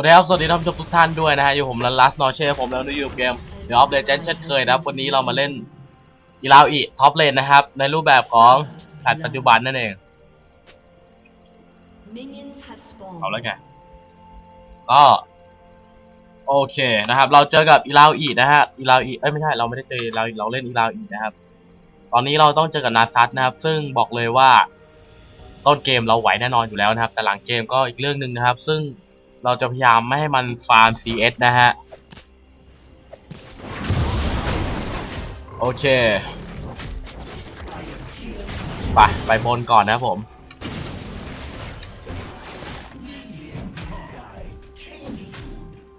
วัสดีครับ สวัสดีท่านผู้ชมทุกท่านด้วยนะฮะ อยู่ผมลันลัสนอเช่ผมแล้วอยู่เกมเดี๋ยวออฟเลเจนเช่นเคยนะครับ วันนี้เรามาเล่นอีลาวอีท็อปเลนนะครับ ในรูปแบบของแพทปัจจุบันนั่นเอง Minions have spawned. เอาแล้วไง ก็ โอเคนะครับ เราเจอกับอีลาวอีนะฮะ อีลาวอีเอ้ยไม่ใช่เราไม่ได้เจออีลาวอีเราเล่นอีลาวอีนะครับ ตอนนี้เราต้องเจอกับนาซัตนะครับ ซึ่งบอกเลยว่าต้นเกมเราไหวแน่นอนอยู่แล้วนะครับ แต่หลังเกมก็อีกเรื่องหนึ่งนะครับ ซึ่ง เราจะพยายามไม่ให้มันฟาร์ม CS นะฮะ โอเค ไป ไปบนก่อนนะผม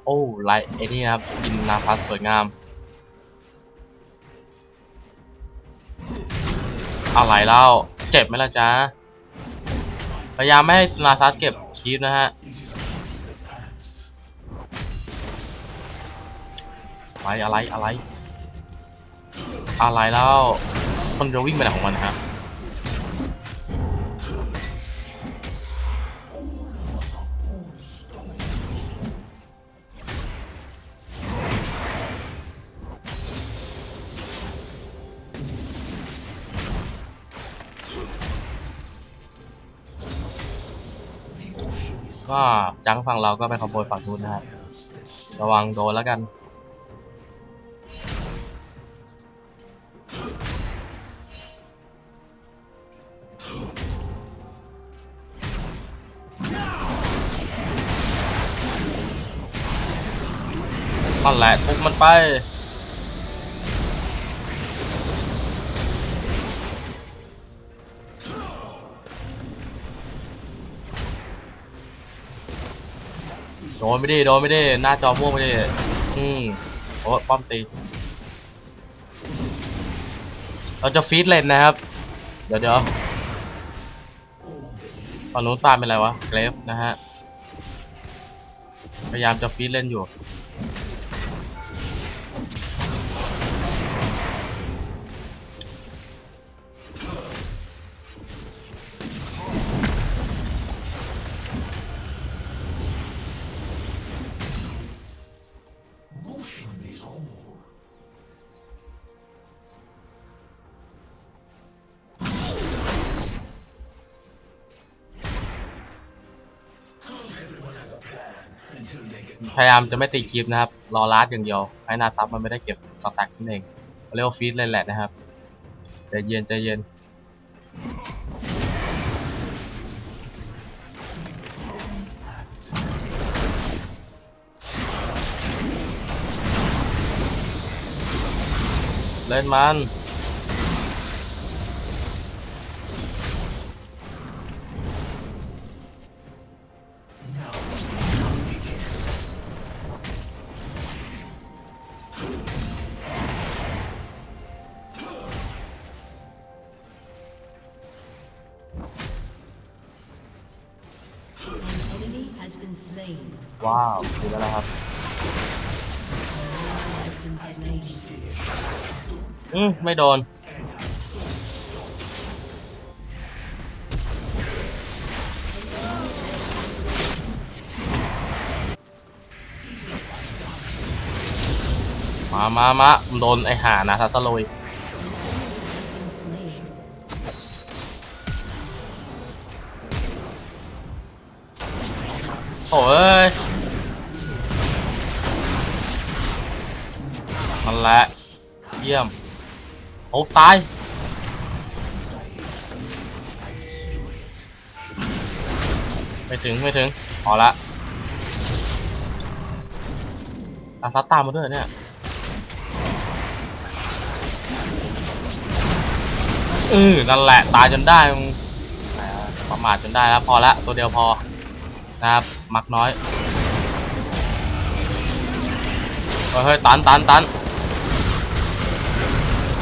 โอ้ไลท์ไอ้นี่นะครับสกินนาพัสสวยงาม อะไรเล่า เจ็บไหมล่ะจ๊ะ พยายามไม่ให้นาซัสเก็บคีฟนะฮะ อะไรอะไรอะไร อะไรแล้วมันจะวิ่งไปไหนของมันฮะก็จังฝั่งเราก็ไปขโมยฝั่งนู้นนะครับระวังโดนแล้วกัน แหละทุบมันไป โดนไม่ดีโดนไม่ดีหน้าจอม่วงไม่ดีอืมโอ้ป้อมตี เราจะฟีดเลนนะครับ เดี๋ยวเดี๋ยวฝั่งนู้นตามเป็นไรวะ เกรฟนะฮะ พยายามจะฟีดเล่นอยู่ พยายามจะไม่ตีคลิปนะครับ รอลาดอย่างเดียว ให้นาตับมันไม่ได้เก็บสแต็กนั่นเองเขาเรียกว่าฟีดเลยแหละนะครับใจเย็นใจเย็นเล่นมัน ว้าวดูแล้วนะครับอืมไม่โดนมามามาโดนไอหานะทัตตะลุย โอ้ยมันแหละเยี่ยมโอ้ตายไม่ถึงไม่ถึงพอละอาซัดตามมาด้วยเนี่ยเออนั่นแหละตายจนได้ประมาทจนได้แล้วพอละตัวเดียวพอนะครับ มักน้อยเฮ้ยตันตันตัน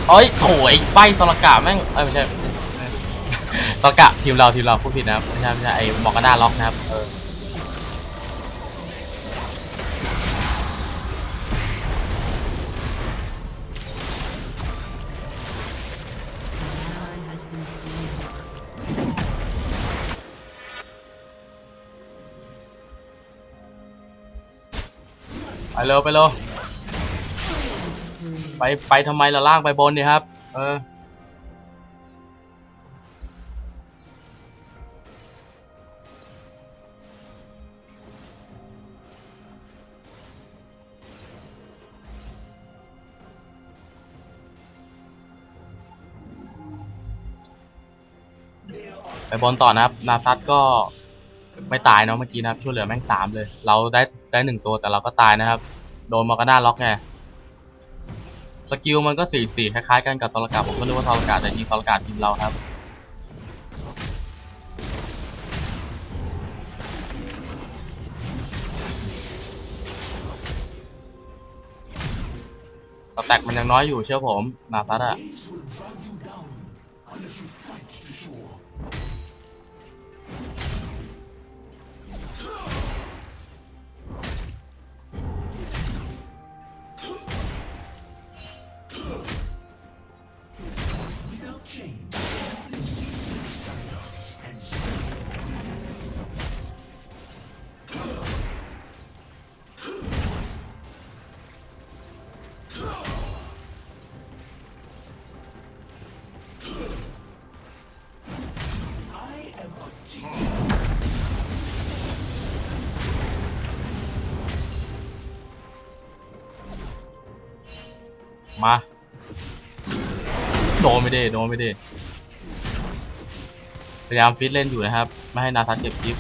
เอ้ยโถยไปตลกะแม่งเอ้ยไม่ใช่ตลกะทีมเราทีมเราพูดผิดนะครับไม่ใช่ไม่ใช่ไอ้บอกกระด้าล็อกนะครับเออ เร็วไปเร็วไปไปทำไมล่ะล่างไปบนดีครับ เออไปบอลต่อนะครับ นาซัตก็ไม่ตายเนาะเมื่อกี้นะครับช่วยเหลือแม่งสามเลย เราได้ได้หนึ่งตัวแต่เราก็ตายนะครับ โดนมากระน่าล็อกไงสกิลมันก็สี่สี่คล้ายๆกันกับตอรกาผมก็นึกว่าตอรกาแต่จริงตอรกาทีมเราครับสแตกมันยังน้อยอยู่เชื่อผมนาซัตอะ มา โดนไม่ได้โดนไม่ได้พยายามฟิตเล่นอยู่นะครับ ไม่ให้นาทัศเก็บคลิป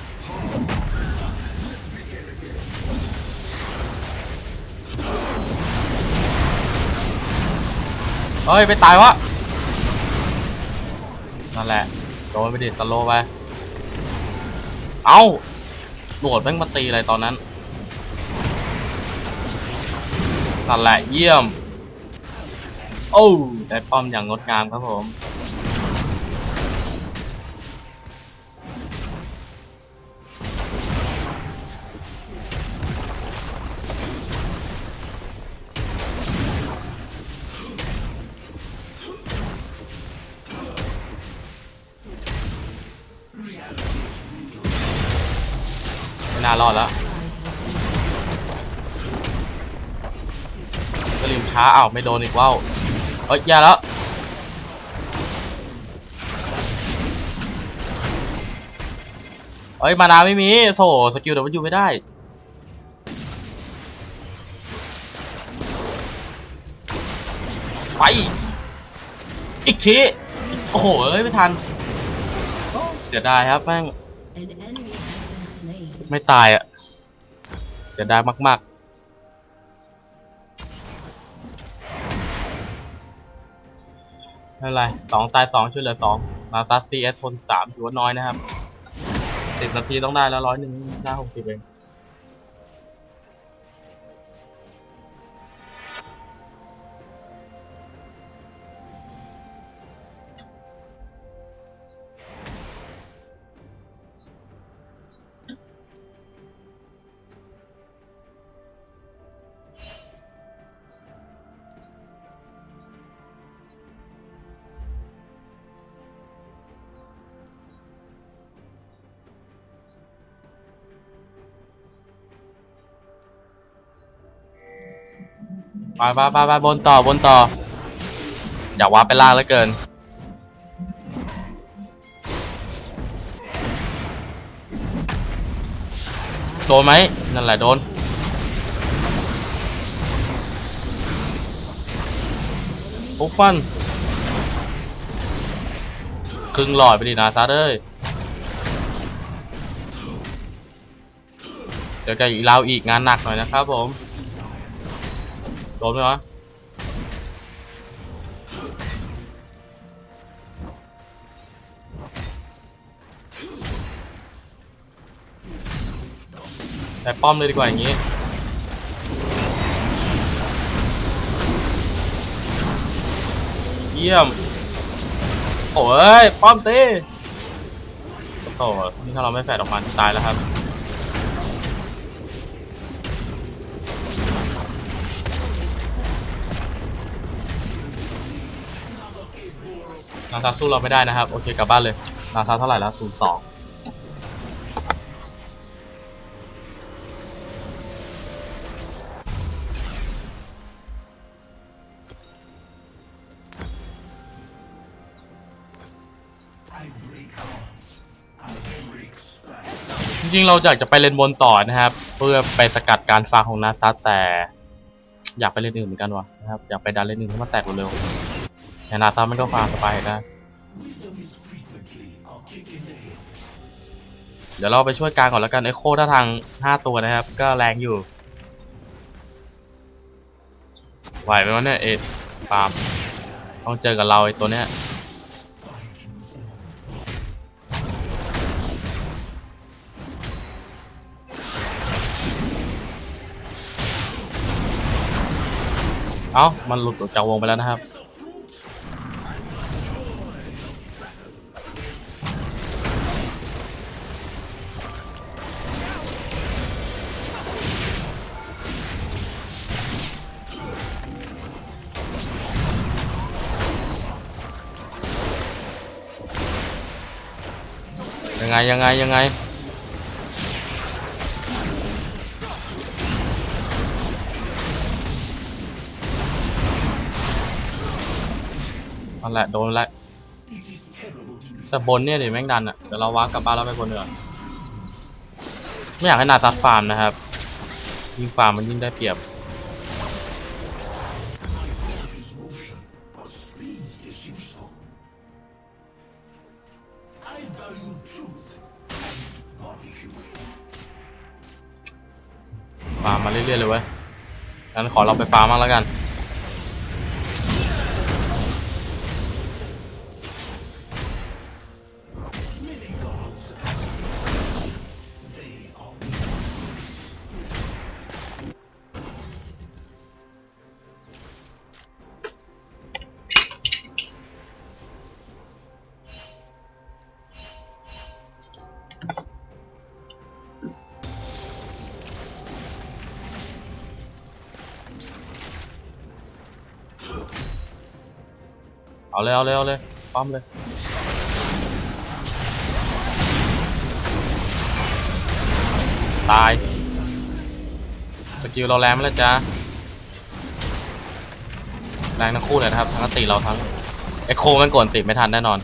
เฮ้ย ไปตายวะ นั่นแหละ โดนไปดิสโลว์ไป เอ้าโดดแม่งมาตีอะไรตอนนั้น นั่นแหละ เยี่ยม โอ้ได้ป้อมอย่างงดงามครับผม ไม่น่ารอดแล้วก็ลืมช้าอ้าวไม่โดนอีกว้าว เอ้ยแย่แล้ว เอ้ย มานาไม่มีโถสกิลเดี๋ยวมันอยู่ไม่ได้ ไป อีกที โอ้โห เอ้ย ไม่ทัน เสียดายครับแม่ง An enemy has been slain. ไม่ตายอะ เสียดายมาก ๆ ไม่เป็นไรสองตายสองช่วยเหลือสองมาตัสซีเอสทนสามถือว่าน้อยนะครับสิบนาทีต้องได้แล้วร้อยหนึ่งได้หกสิบเอง ไปไปไปไปบนต่อบนต่อ อยากวาร์ปไปล่างแล้วเกิน โดนไหมนั่นแหละโดนปุ๊บฟันครึ่งหลอดไปดินาซาเอ้ยเจอกันอีกเราอีกงานหนักหน่อยนะครับผม โดนไหมวะแต่ป้อมเลยดีกว่าอย่างนี้เยี่ยม โอ้ย ป้อมตีโอ้โหนี่ถ้าเราไม่แฝดออกมาตายแล้วครับ นาซาสู้เราไม่ได้นะครับ โอเคกลับบ้านเลยนาซาเท่าไหร่แล้วศูนย์สองจริงๆ เราอยากจะไปเล่นบนต่อนะครับ เพื่อไปสกัดการฟ้าของนาซาแต่ อยากไปเล่นอื่นเหมือนกันวะนะครับอยากไปดันเล่นอื่นให้มันแตกเร็วๆ แต่นามันก็ฟาร์มสบายนะเดี๋ยวเราไปช่วยกลางก่อนแล้วกันไอโคถ้าทางห้าตัวนะครับ ก็แรงอยู่ ไหวไหมวะเนี่ยเอ็ดฟามต้องเจอกับเราไอตัวเนี้ยเอ้า มันหลุดออกจากวงไปแล้วนะครับ ยังไงยังไงยันแหละโดนแล้วแต่บนเนี่ยดิแม่งดันอะเดี๋ยวเราวางกลับบ้านแล้วไปบนเนือไม่อยากให้นาตัดฟาร์มนะครับ ยิ่งฟาร์มมันยิ่งได้เปรียบ เรื่อยๆเลยเว้ยงั้นขอเราไปฟาร์มบ้างแล้วกัน เอาเลยเอาเลยเอาเลยปั๊มเลยตาย สกิลเราแรงไหมล่ะจ๊ะแรงทั้งคู่เลยนะครับทั้งติเราทั้งเอ็โคมันกวนติดไม่ทันแน่นอน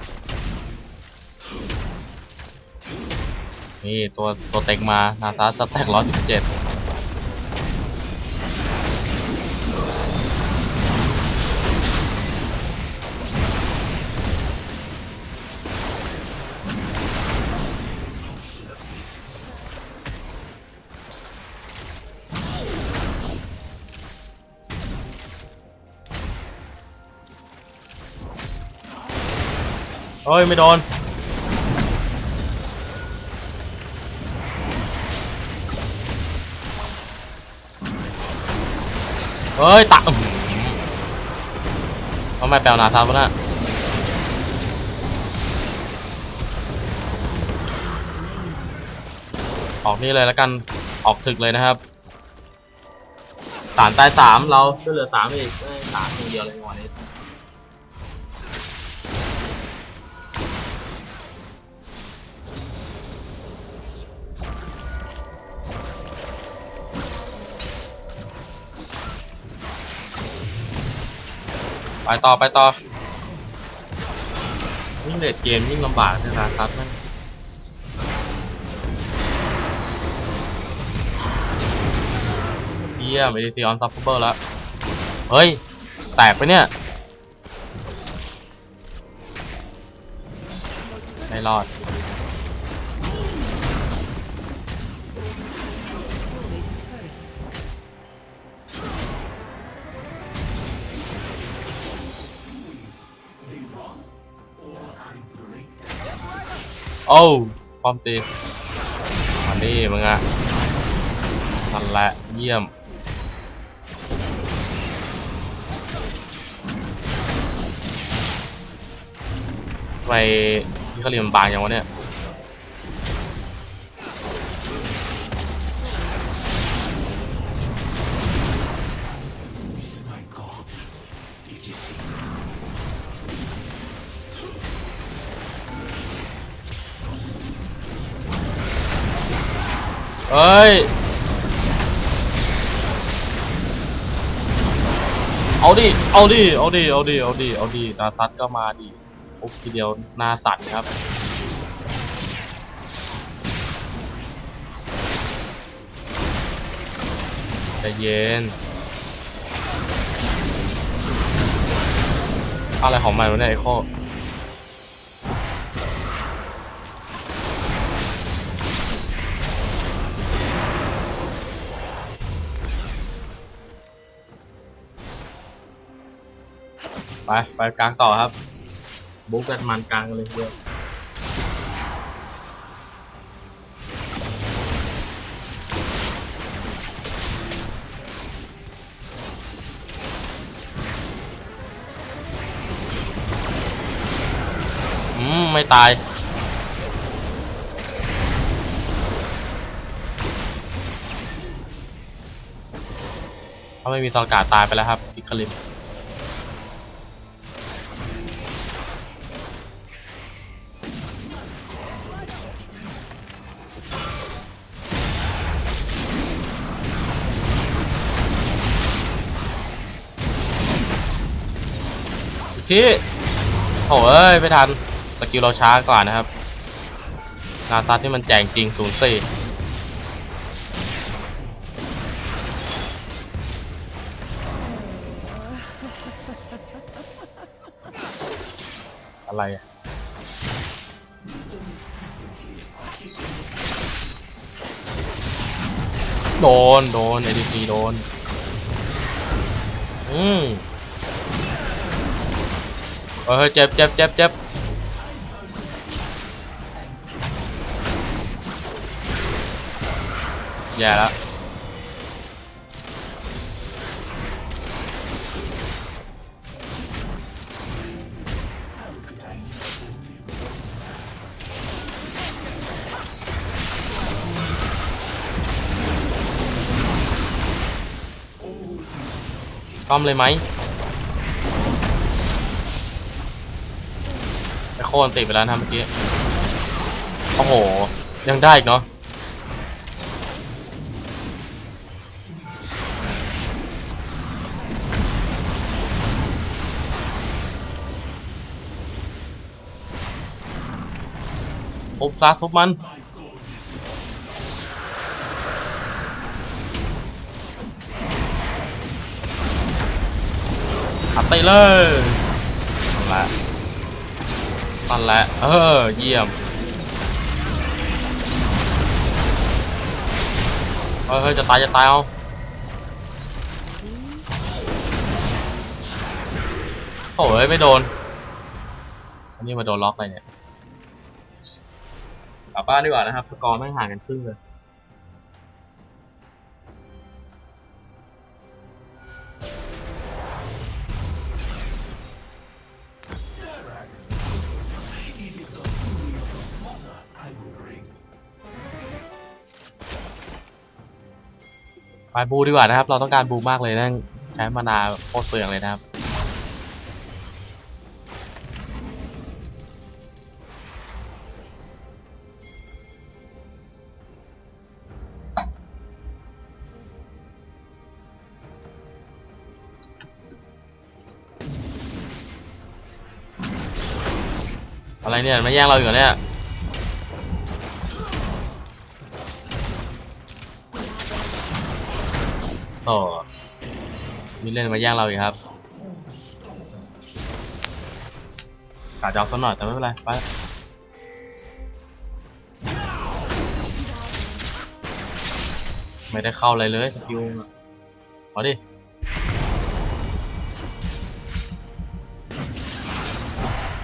นี่ตัวตัวเต็งมา นาตาสแต็กร้อยสิบเจ็ด เฮ้ย ไม่โดน เฮ้ยตะอื้อหือทำไมแปลวนาทับวน่ะออกนี่เลยแล้วกัน ออกถึกเลยนะครับ สามตายสามเราช่วยเหลือสามอีกสามคนเดียวเลยวันนี้ ไปต่อไปต่อยิ่งเลดเกมยิ่งลำบากนะครับนั่นเยี่ยมเอ t ีออนซับเบอร์แล้ว เฮ้ย แตกไปเนี่ยไม่รอด โอ้วป้อมตีมานี่มึงอะนั่นแหละเยี่ยมไปที่เขาเรียนบางอย่างวะเนี่ย้ย เอาดิ เอาดิ เอาดิ เอาดิ เอาดิ เอาดินาสัดก็มาดิโอ้ทีเดียวนาสัตว์ครับจะเย็น อะไรของมันวะเนี่ยไอ้ข้อ ไปไปกลางต่อครับ บุกกันมันกลางกันเลยเดียวอืม ไม่ตายถ้าไม่มีซอลการ์ดตายไปแล้วครับอิคลิม อีกที่โอ้เอ้ยไม่ทัน สกิลเราช้ากว่านะครับนาตาที่มันแจงจริง04อะไรอะโดน โดน ADC โดน อืม เฮ้ยเจ็บเจ็บเจ็บเจ็บแย่แล้วต้อมเลยไหม ไอโคนติไปแล้วนะเมื่อกี้ โอ้โห ยังได้อีกเนาะทุบซะทุบมันอัดไปเลย นั่นแหละเออ เยี่ยมเฮ้ยจะตายจะตายเอาโอ้ยไม่โดน อันนี้มาโดนล็อกไปเนี่ยกลับบ้านดีกว่านะครับ สกอร์ไม่ห่างกันครึ่งเลย ไปบูดีกว่านะครับ เราต้องการบูมากเลยนั่นใช้มานาโคตรเปลืองเลยนะครับอะไรเนี่ยไมาแย่งเราอยู่เนี่ย โอ้มีเล่นมาแย่งเราอีกครับกาจะเอาสักหน่อยแต่ไม่เป็นไรไปไม่ได้เข้าอะไรเลยสกิลมาดิ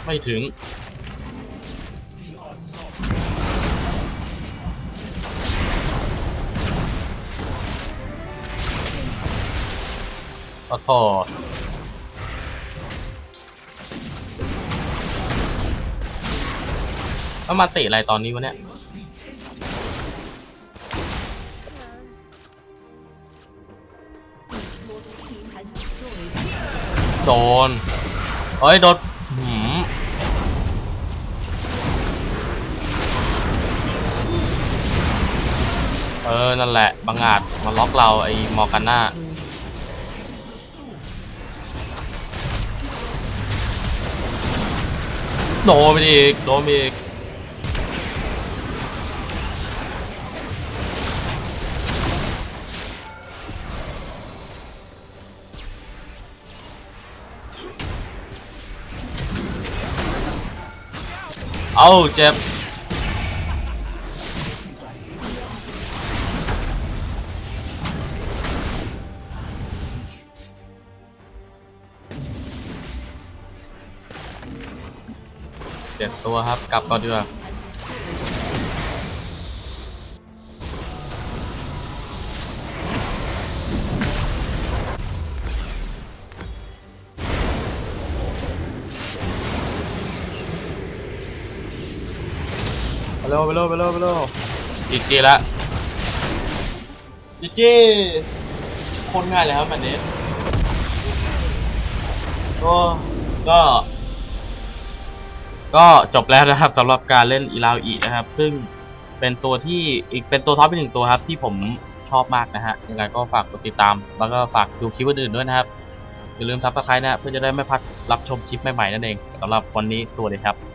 ไม่ถึง ขอโทษแล้วมาติอะไรตอนนี้วะเนี่ย โดน เฮ้ย โดนหืมเออ นั่นแหละ บังอาจมาล็อกเรา ไอ้มอร์กาน่า Dominik, Dominik. 아우 잽 ตัวครับ กลับก่อนดีกว่าไปเร็วไปเร็วไปเร็วไปเร็วจีจีละจีจีโคนง่ายเลยครับแบบนี้ก็ก็ ก็จบแล้วนะครับสำหรับการเล่นอีลาวอีนะครับ ซึ่งเป็นตัวที่อีกเป็นตัวท็อปอีกหนึ่งตัวครับ ที่ผมชอบมากนะฮะยังไงก็ฝากกดติดตาม แล้วก็ฝากดูคลิปอื่นๆด้วยนะครับ อย่าลืมซับสไครต์นะเพื่อจะได้ไม่พลาดรับชมคลิปใหม่ๆนั่นเองสำหรับวันนี้สวัสดีครับ